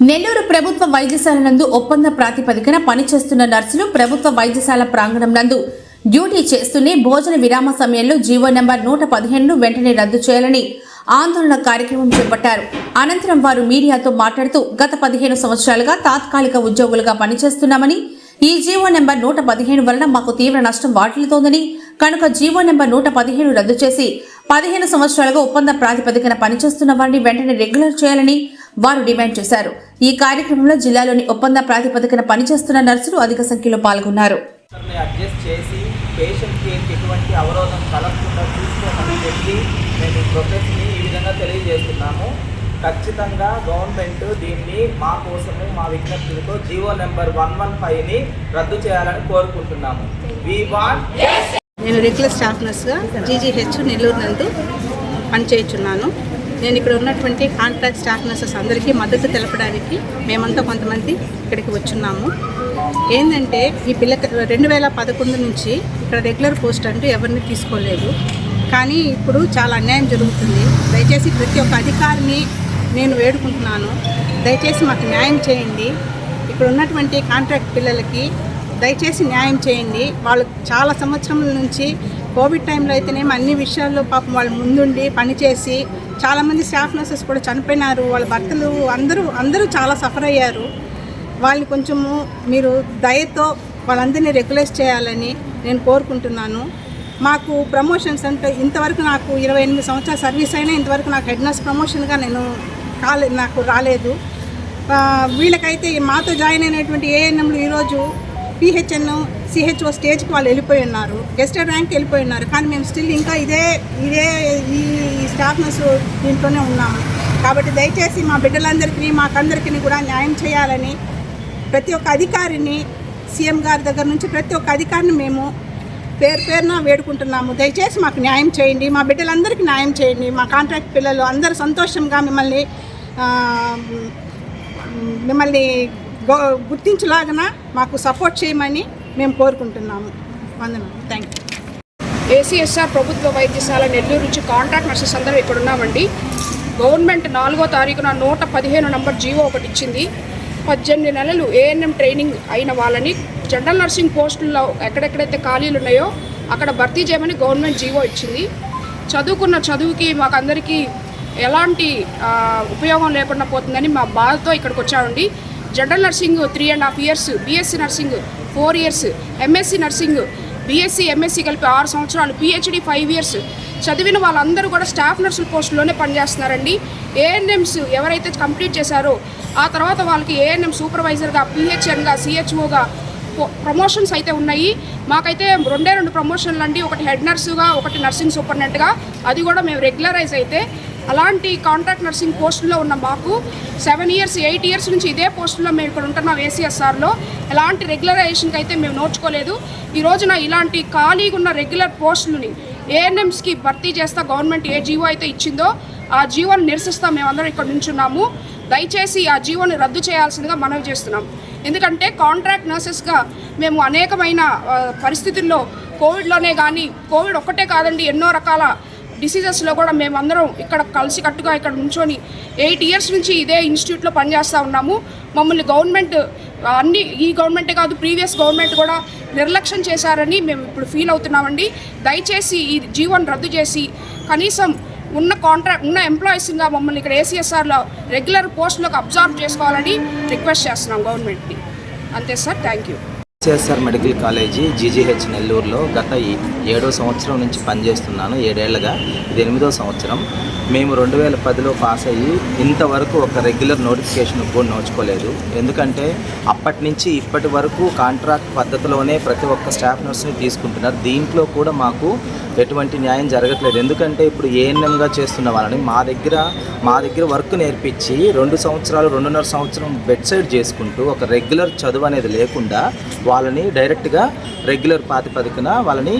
నెల్లూరు ప్రభుత్వ వైద్యశాల నందు ఒప్పంద ప్రాతిపదికన పనిచేస్తున్న నర్సులు ప్రభుత్వ వైద్యశాల ప్రాంగణం నందు డ్యూటీ చేస్తూనే భోజన విరామ సమయంలో జీవో నెంబర్ నూట పదిహేనును వెంటనే రద్దు చేయాలని ఆందోళన కార్యక్రమం చేపట్టారు. అనంతరం వారు మీడియాతో మాట్లాడుతూ గత పదిహేను సంవత్సరాలుగా తాత్కాలిక ఉద్యోగులుగా పనిచేస్తున్నామని ఈ జీవో నెంబర్ నూట పదిహేను వలన మాకు తీవ్ర నష్టం వాటిల్లుతోందని కనుక జీవో నెంబర్ నూట పదిహేను రద్దు చేసి పదిహేను సంవత్సరాలుగా ఒప్పంద ప్రాతిపదికన పనిచేస్తున్న వారిని వెంటనే రెగ్యులర్ చేయాలని వారు డిమాండ్ చేశారు. ఈ కార్యక్రమంలో జిల్లాలోని ఒప్పంద ప్రాతిపదికన పనిచేస్తున్న నర్సులు అధిక సంఖ్యలో పాల్గొన్నారు. అడ్జస్ట్ చేసి ఎటువంటి అవరోధం కలగకుండా చూసుకోమని చెప్పి మేము ఈ ప్రొసెస్ని ఈ విధంగా తెలియజేస్తున్నాము. ఖచ్చితంగా గవర్నమెంట్ దీన్ని మా కోసము మా విజ్ఞప్తులతో జీవో నెంబర్ వన్ వన్ ఫైవ్ని రద్దు చేయాలని కోరుకుంటున్నాము. వి వాంట్ నేను రెగ్యులర్ స్టాఫ్ నర్స్గా జీజీహెచ్ నెల్లూరు నందు పనిచేయుచున్నాను. నేను ఇక్కడ ఉన్నటువంటి కాంట్రాక్ట్ స్టాఫ్ నర్సెస్ అందరికీ మద్దతు తెలపడానికి మేమంతా కొంతమంది ఇక్కడికి వచ్చున్నాము. ఏంటంటే ఈ పిల్ల రెండు వేల పదకొండు నుంచి ఇక్కడ రెగ్యులర్ పోస్ట్ అంటూ ఎవరిని తీసుకోలేదు. కానీ ఇప్పుడు చాలా అన్యాయం జరుగుతుంది. దయచేసి ప్రతి ఒక్క అధికారిని నేను వేడుకుంటున్నాను. దయచేసి మాకు న్యాయం చేయండి. ఇక్కడ ఉన్నటువంటి కాంట్రాక్ట్ పిల్లలకి దయచేసి న్యాయం చేయండి. వాళ్ళు చాలా సంవత్సరముల నుంచి కోవిడ్ టైంలో అయితేనేమో అన్ని విషయాల్లో పాపం వాళ్ళు ముందుండి పనిచేసి చాలామంది స్టాఫ్ నర్సెస్ కూడా చనిపోయినారు. వాళ్ళ భర్తలు అందరూ అందరూ చాలా సఫర్ అయ్యారు. వాళ్ళని కొంచెము మీరు దయతో వాళ్ళందరినీ రెగ్యులైజ్ చేయాలని నేను కోరుకుంటున్నాను. మాకు ప్రమోషన్స్ అంటే ఇంతవరకు నాకు ఇరవై ఎనిమిది సంవత్సరాల సర్వీస్ అయినా ఇంతవరకు నాకు హెడ్ నర్స్ ప్రమోషన్గా నేను కాలే నాకు రాలేదు. వీళ్ళకైతే మాతో జాయిన్ అయినటువంటి ఏఎన్ఎంలు ఈరోజు పిహెచ్ఎన్ సిహెచ్ఓ స్టేజ్కి వాళ్ళు వెళ్ళిపోయి ఉన్నారు. గెస్టెడ్ ర్యాంక్ వెళ్ళిపోయి ఉన్నారు. కానీ మేము స్టిల్ ఇంకా ఇదే ఇదే ఈ స్టాఫ్నెస్ దీంట్లోనే ఉన్నాము. కాబట్టి దయచేసి మా బిడ్డలందరికీ మాకందరికీ కూడా న్యాయం చేయాలని ప్రతి ఒక్క అధికారిని సీఎం గారి దగ్గర నుంచి ప్రతి ఒక్క అధికారిని మేము పేరు పేరున వేడుకుంటున్నాము. దయచేసి మాకు న్యాయం చేయండి. మా బిడ్డలందరికీ న్యాయం చేయండి. మా కాంట్రాక్ట్ పిల్లలు అందరూ సంతోషంగా మిమ్మల్ని మిమ్మల్ని గో గుర్తించలాగన మాకు సపోర్ట్ చేయమని మేము కోరుకుంటున్నాము. వందనం. థ్యాంక్ యూ ఏసీఎస్ఆర్ ప్రభుత్వ వైద్యశాల నెల్లూరు నుంచి కాంట్రాక్ట్ నర్సెస్ అందరూ ఇక్కడ ఉన్నామండి గవర్నమెంట్ నాలుగో తారీఖున నూట పదిహేను నంబర్ జీవో ఒకటి ఇచ్చింది. పద్దెనిమిది నెలలు ఏఎన్ఎం ట్రైనింగ్ అయిన వాళ్ళని జనరల్ నర్సింగ్ పోస్టుల్లో ఎక్కడెక్కడైతే ఖాళీలు ఉన్నాయో అక్కడ భర్తీ చేయమని గవర్నమెంట్ జీవో ఇచ్చింది. చదువుకున్న చదువుకి మాకందరికీ ఎలాంటి ఉపయోగం లేకుండా పోతుందని మా బాధతో ఇక్కడికి వచ్చామండి. General nursing three and half years BSc nursing four years MSc nursing BSc MSc కలిపి ఆరు సంవత్సరాలు పిహెచ్డి ఫైవ్ ఇయర్స్ చదివిన వాళ్ళందరూ కూడా స్టాఫ్ నర్సుల పోస్టులోనే పనిచేస్తున్నారండి. ఏఎన్ఎంస్ ఎవరైతే కంప్లీట్ చేశారో ఆ తర్వాత వాళ్ళకి ఏఎన్ఎం సూపర్వైజర్గా పిహెచ్ఎన్గా సిహెచ్ఓగా ప్రమోషన్స్ అయితే ఉన్నాయి. మాకైతే రెండే రెండు ప్రమోషన్లు అండి ఒకటి హెడ్ నర్సుగా ఒకటి నర్సింగ్ సూపరింటెండెంట్గా అది కూడా మేము రెగ్యులరైజ్ అయితే అలాంటి కాంట్రాక్ట్ నర్సింగ్ పోస్టులో ఉన్న మాకు సెవెన్ ఇయర్స్ ఎయిట్ ఇయర్స్ నుంచి ఇదే పోస్టులో మేము ఇక్కడ ఉంటున్నాం ఏసీఎస్ఆర్లో ఎలాంటి రెగ్యులరైజేషన్కి అయితే మేము నోచుకోలేదు. ఈ రోజున ఇలాంటి ఖాళీగా ఉన్న రెగ్యులర్ పోస్టులని ఏఎన్ఎంస్కి భర్తీ చేస్తా గవర్నమెంట్ ఏ జీవో అయితే ఇచ్చిందో ఆ జీవోని నిరసిస్తాం మేమందరం ఇక్కడ నుంచున్నాము. దయచేసి ఆ జీవోని రద్దు చేయాల్సిందిగా మనవి చేస్తున్నాం. ఎందుకంటే కాంట్రాక్ట్ నర్సెస్గా మేము అనేకమైన పరిస్థితుల్లో కోవిడ్లోనే కానీ కోవిడ్ ఒక్కటే కాదండి ఎన్నో రకాల డిసీజెస్లో కూడా మేమందరం ఇక్కడ కలిసికట్టుగా ఇక్కడ నుంచొని ఎయిట్ ఇయర్స్ నుంచి ఇదే ఇన్స్టిట్యూట్లో పనిచేస్తూ ఉన్నాము. మమ్మల్ని గవర్నమెంట్ అన్ని ఈ గవర్నమెంటే కాదు ప్రీవియస్ గవర్నమెంట్ కూడా నిర్లక్ష్యం చేశారని మేము ఇప్పుడు ఫీల్ అవుతున్నామండి. దయచేసి ఈ జీవోని రద్దు చేసి కనీసం ఉన్న కాంట్రాక్ట్ ఉన్న ఎంప్లాయీస్గా మమ్మల్ని ఇక్కడ ఏసీఎస్ఆర్లో రెగ్యులర్ పోస్టులకు అబ్జర్వ్ చేసుకోవాలని రిక్వెస్ట్ చేస్తున్నాం గవర్నమెంట్ని అంతే sir thank you. CSR medical college GGH నెల్లూరులో గత ఏడో సంవత్సరం నుంచి పనిచేస్తున్నాను. ఏడేళ్ళుగా ఇది ఎనిమిదో సంవత్సరం. మేము రెండు వేల పదిలో పాస్ అయ్యి ఇంతవరకు ఒక రెగ్యులర్ నోటిఫికేషన్ కూడా నోచుకోలేదు. ఎందుకంటే అప్పటి నుంచి ఇప్పటి వరకు కాంట్రాక్ట్ పద్ధతిలోనే ప్రతి ఒక్క స్టాఫ్ నర్స్ని తీసుకుంటున్నారు. దీంట్లో కూడా మాకు ఎటువంటి న్యాయం జరగట్లేదు. ఎందుకంటే ఇప్పుడు ఏఎన్ఎంగా చేస్తున్న వాళ్ళని మా దగ్గర మా దగ్గర వర్క్ నేర్పించి రెండు సంవత్సరాలు రెండున్నర సంవత్సరం బెడ్ సైడ్ చేసుకుంటూ ఒక రెగ్యులర్ చదువు అనేది లేకుండా వాళ్ళని డైరెక్ట్గా రెగ్యులర్ ప్రాతిపదికన వాళ్ళని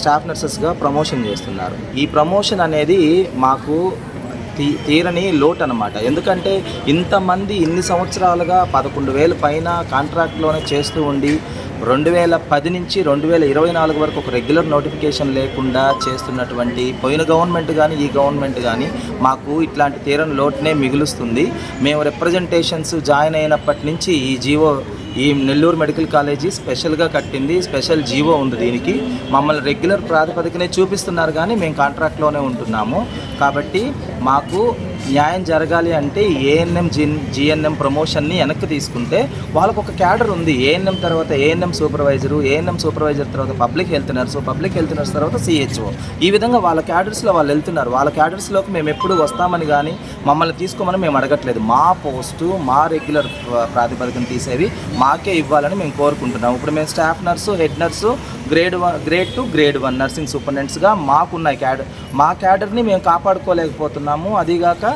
స్టాఫ్ నర్సెస్గా ప్రమోషన్ చేస్తున్నారు. ఈ ప్రమోషన్ అనేది మాకు తీ తీరని లోటు అనమాట ఎందుకంటే ఇంతమంది ఇన్ని సంవత్సరాలుగా పదకొండు వేలు పైన కాంట్రాక్ట్లోనే చేస్తూ ఉండి రెండు వేల పది నుంచి రెండు వేల ఇరవై నాలుగు వరకు ఒక రెగ్యులర్ నోటిఫికేషన్ లేకుండా చేస్తున్నటువంటి పోయిన గవర్నమెంట్ కానీ ఈ గవర్నమెంట్ కానీ మాకు ఇట్లాంటి తీరని లోటునే మిగులుస్తుంది. మేము రిప్రజెంటేషన్స్ జాయిన్ అయినప్పటి నుంచి ఈ జీవో ఈ నెల్లూరు మెడికల్ కాలేజీ స్పెషల్గా కట్టింది స్పెషల్ జీవో ఉంది దీనికి. మమ్మల్ని రెగ్యులర్ ప్రాతిపదికనే చూపిస్తున్నారు కానీ మేము కాంట్రాక్ట్లోనే ఉంటున్నాము. కాబట్టి మాకు న్యాయం జరగాలి అంటే ఏఎన్ఎం జి జిఎన్ఎం ప్రమోషన్ని వెనక్కి తీసుకుంటే వాళ్ళకు ఒక క్యాడర్ ఉంది. ఏఎన్ఎం తర్వాత ఏఎన్ఎం సూపర్వైజరు ఏఎన్ఎం సూపర్వైజర్ తర్వాత public health nurse public health nurse తర్వాత సిహెచ్ఓ. ఈ విధంగా వాళ్ళ క్యాడర్స్లో వాళ్ళు వెళ్తున్నారు. వాళ్ళ క్యాడర్స్లోకి మేము ఎప్పుడు వస్తామని కానీ మమ్మల్ని తీసుకోమని మేము అడగట్లేదు. మా పోస్టు మా రెగ్యులర్ ప్రాతిపదికన తీసేవి మాకే ఇవ్వాలని మేము కోరుకుంటున్నాం ఇప్పుడు మేము staff nurse head nurse grade one grade two grade one nursing సూపరింటెండెంట్స్గా మాకున్న క్యాడర్ మా క్యాడర్ని మేము కాపాడుకోలేకపోతున్నాము. అదీగాక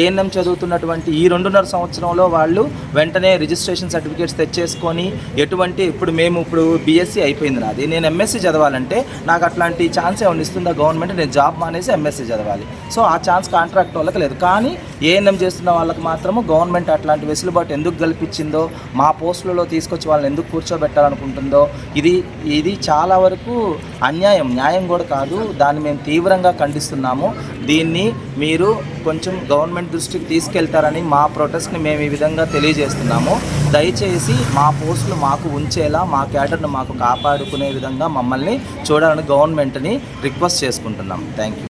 ఏఎన్ఎం చదువుతున్నటువంటి ఈ రెండున్నర సంవత్సరంలో వాళ్ళు వెంటనే రిజిస్ట్రేషన్ సర్టిఫికేట్స్ తెచ్చేసుకొని ఎటువంటి ఇప్పుడు మేము ఇప్పుడు బీఎస్సీ అయిపోయింది నాది. నేను ఎంఎస్సీ చదవాలంటే నాకు అట్లాంటి ఛాన్స్ ఏమైనా ఇస్తుందా గవర్నమెంట్ నేను జాబ్ మానేసి ఎంఎస్సీ చదవాలి. సో ఆ ఛాన్స్ కాంట్రాక్ట్ వాళ్ళకి లేదు. కానీ ఏఎన్ఎం చేస్తున్న వాళ్ళకి మాత్రము గవర్నమెంట్ అట్లాంటి వెసులుబాటు ఎందుకు కల్పించిందో మా పోస్టులలో తీసుకొచ్చి వాళ్ళని ఎందుకు కూర్చోబెట్టాలనుకుంటుందో ఇది ఇది చాలా వరకు అన్యాయం న్యాయం కూడా కాదు. దాన్ని మేము తీవ్రంగా ఖండిస్తున్నాము. దీన్ని మీరు కొంచెం గవర్నమెంట్ దృష్టికి తీసుకెళ్తారని మా ప్రొటెస్ట్ని మేము ఈ విధంగా తెలియజేస్తున్నాము. దయచేసి మా పోస్టులు మాకు ఉంచేలా మా క్యాడర్ను మాకు కాపాడుకునే విధంగా మమ్మల్ని చూడాలని గవర్నమెంట్ని రిక్వెస్ట్ చేసుకుంటున్నాం. Thank you